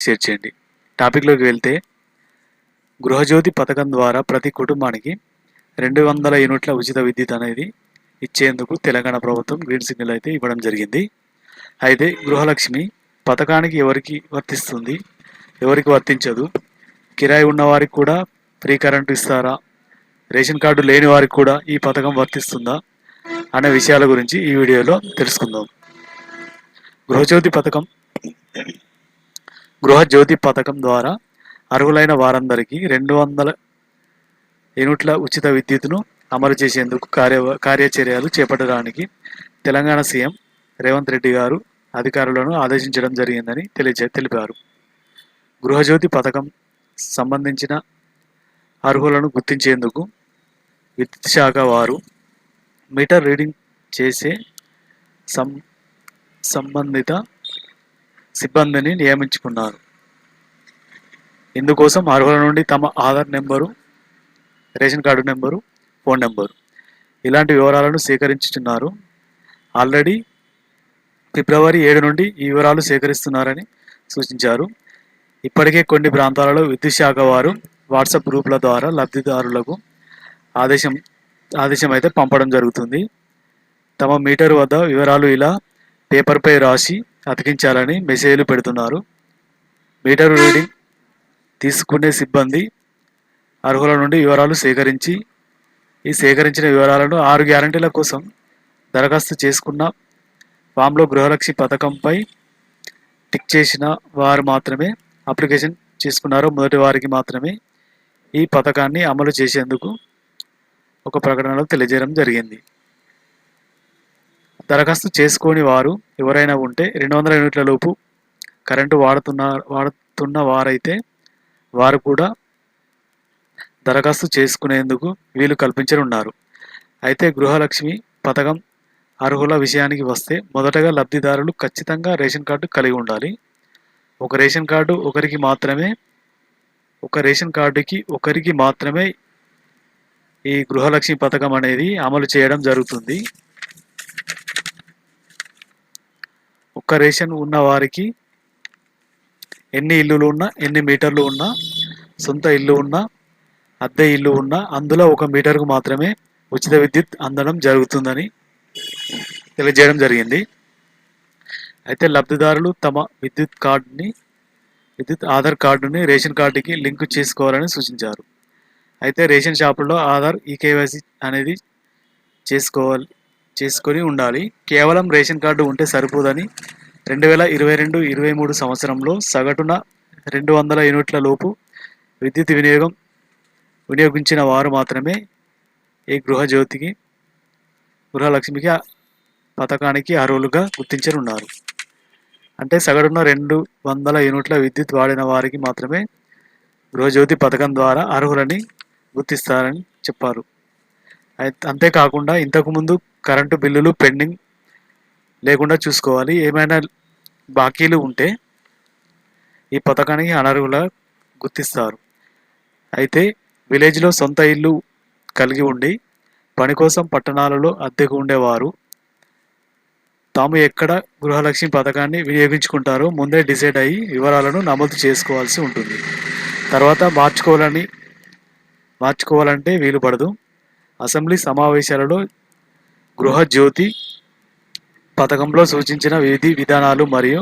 Share చేయండి. టాపిక్లోకి వెళ్తే గృహజ్యోతి పథకం ద్వారా ప్రతి కుటుంబానికి రెండు వందల యూనిట్ల ఉచిత విద్యుత్ అనేది ఇచ్చేందుకు తెలంగాణ ప్రభుత్వం గ్రీన్ సిగ్నల్ అయితే ఇవ్వడం జరిగింది. అయితే గృహలక్ష్మి పథకానికి ఎవరికి వర్తిస్తుంది ఎవరికి వర్తించదు కిరాయి ఉన్నవారికి కూడా ఫ్రీ కరెంటు ఇస్తారా రేషన్ కార్డు లేని వారికి కూడా ఈ పథకం వర్తిస్తుందా అనే విషయాల గురించి ఈ వీడియోలో తెలుసుకుందాం. గృహజ్యోతి పథకం గృహజ్యోతి పథకం ద్వారా అర్హులైన వారందరికీ రెండు వందల యూనిట్ల ఉచిత విద్యుత్తును అమలు చేసేందుకు కార్య కార్యచర్యలు చేపట్టడానికి తెలంగాణ సీఎం రేవంత్ రెడ్డి గారు అధికారులను ఆదేశించడం జరిగిందని తెలియజే తెలిపారు. గృహజ్యోతి పథకం సంబంధించిన అర్హులను గుర్తించేందుకు విద్యుత్ శాఖ వారు మీటర్ రీడింగ్ చేసే సం సంబంధిత సిబ్బందిని నియమించుకున్నారు. ఇందుకోసం అర్హుల నుండి తమ Aadhaar number ration card number phone number ఇలాంటి వివరాలను సేకరించుతున్నారు ఆల్రెడీ ఫిబ్రవరి ఏడు నుండి ఈ వివరాలు సేకరిస్తున్నారని సూచించారు. ఇప్పటికే కొన్ని ప్రాంతాలలో విద్యుత్ శాఖ వారు వాట్సాప్ గ్రూపుల ద్వారా లబ్ధిదారులకు ఆదేశం ఆదేశం అయితే పంపడం జరుగుతుంది. తమ మీటర్ వద్ద వివరాలు ఇలా పేపర్పై రాసి అతికించాలని మెసేజ్లు పెడుతున్నారు. మీటర్ రీడింగ్ తీసుకునే సిబ్బంది అర్హుల నుండి వివరాలు సేకరించి ఈ సేకరించిన వివరాలను ఆరు గ్యారంటీల కోసం దరఖాస్తు చేసుకున్న ఫామ్లో గృహలక్ష్మి పథకంపై టిక్ చేసిన వారు మాత్రమే అప్లికేషన్ చేసుకున్నారు. మొదటి వారికి మాత్రమే ఈ పథకాన్ని అమలు చేసేందుకు ఒక ప్రకటనలో తెలియజేయడం జరిగింది. దరఖాస్తు చేసుకోని వారు ఎవరైనా ఉంటే రెండు వందల యూనిట్ల లోపు కరెంటు వాడుతున్న వాడుతున్న వారైతే వారు కూడా దరఖాస్తు చేసుకునేందుకు వీలు కల్పించనున్నారు. అయితే గృహలక్ష్మి పథకం అర్హుల విషయానికి వస్తే మొదటగా లబ్ధిదారులు ఖచ్చితంగా రేషన్ కార్డు కలిగి ఉండాలి. ఒక రేషన్ కార్డు ఒకరికి మాత్రమే ఒక రేషన్ కార్డుకి ఒకరికి మాత్రమే ఈ గృహలక్ష్మి పథకం అనేది అమలు చేయడం జరుగుతుంది. ఒక్క రేషన్ ఉన్న వారికి ఎన్ని ఇల్లులు ఉన్నా ఎన్ని మీటర్లు ఉన్నా సొంత ఇల్లు ఉన్నా అద్దె ఇల్లు ఉన్నా అందులో ఒక మీటర్కు మాత్రమే ఉచిత విద్యుత్ అందడం జరుగుతుందని తెలియజేయడం జరిగింది. అయితే లబ్ధిదారులు తమ విద్యుత్ కార్డుని విద్యుత్ ఆధార్ కార్డుని రేషన్ కార్డుకి లింక్ చేసుకోవాలని సూచించారు. అయితే రేషన్ షాపుల్లో ఆధార్ ఈకేవైసీ అనేది చేసుకోవాలి చేసుకొని ఉండాలి. కేవలం రేషన్ కార్డు ఉంటే సరిపోదని రెండు వేల ఇరవై రెండు ఇరవై మూడు సంవత్సరంలో సగటున రెండు వందల యూనిట్ల లోపు విద్యుత్ వినియోగం వినియోగించిన వారు మాత్రమే ఈ గృహజ్యోతికి గృహలక్ష్మికి పథకానికి అర్హులుగా గుర్తించనున్నారు. అంటే సగటున రెండు వందల యూనిట్ల విద్యుత్ వాడిన వారికి మాత్రమే గృహజ్యోతి పథకం ద్వారా అర్హులని గుర్తిస్తారని చెప్పారు. అయితే అంతేకాకుండా ఇంతకుముందు కరెంటు బిల్లులు పెండింగ్ లేకుండా చూసుకోవాలి. ఏమైనా బాకీలు ఉంటే ఈ పథకానికి అనర్హులా గుర్తిస్తారు. అయితే విలేజ్లో సొంత ఇల్లు కలిగి ఉండి పని కోసం పట్టణాలలో అద్దెకు ఉండేవారు. తాము ఎక్కడ గృహలక్ష్మి పథకాన్ని వినియోగించుకుంటారో ముందే డిసైడ్ అయ్యి వివరాలను నమోదు చేసుకోవాల్సి ఉంటుంది. తర్వాత మార్చుకోవాలని మార్చుకోవాలంటే వీలు పడదు అసెంబ్లీ సమావేశాలలో గృహజ్యోతి పథకంలో సూచించిన విధి విధానాలు మరియు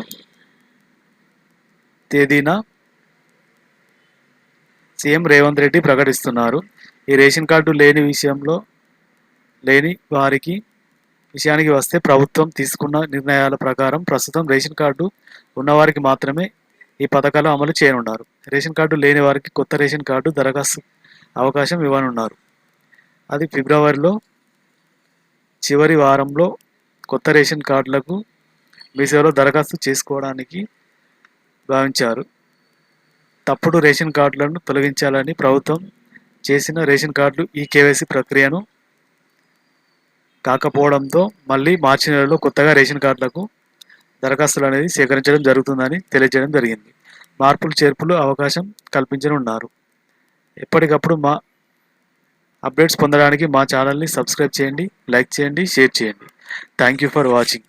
తేదీన సీఎం రేవంత్ రెడ్డి ప్రకటిస్తున్నారు. ఈ రేషన్ కార్డు లేని విషయంలో లేని వారికి విషయానికి వస్తే ప్రభుత్వం తీసుకున్న నిర్ణయాల ప్రకారం ప్రస్తుతం రేషన్ కార్డు ఉన్నవారికి మాత్రమే ఈ పథకాలు అమలు చేయనున్నారు. రేషన్ కార్డు లేని వారికి కొత్త రేషన్ కార్డు దరఖాస్తు అవకాశం ఇవ్వనున్నారు. అది ఫిబ్రవరిలో చివరి వారంలో కొత్త రేషన్ కార్డులకు మీ సేవలో దరఖాస్తు చేసుకోవడానికి భావించారు. తప్పుడు రేషన్ కార్డులను తొలగించాలని ప్రభుత్వం చేసిన రేషన్ కార్డులు ఈ కేవైసీ ప్రక్రియను కాకపోవడంతో మళ్ళీ మార్చి నెలలో కొత్తగా రేషన్ కార్డులకు దరఖాస్తులు అనేది సేకరించడం జరుగుతుందని తెలియజేయడం జరిగింది. మార్పులు చేర్పులు అవకాశం కల్పించనున్నారు. ఎప్పటికప్పుడు మా అప్డేట్స్ పొందడానికి మా ఛానల్ని సబ్స్క్రైబ్ చేయండి లైక్ చేయండి షేర్ చేయండి. Thank you for watching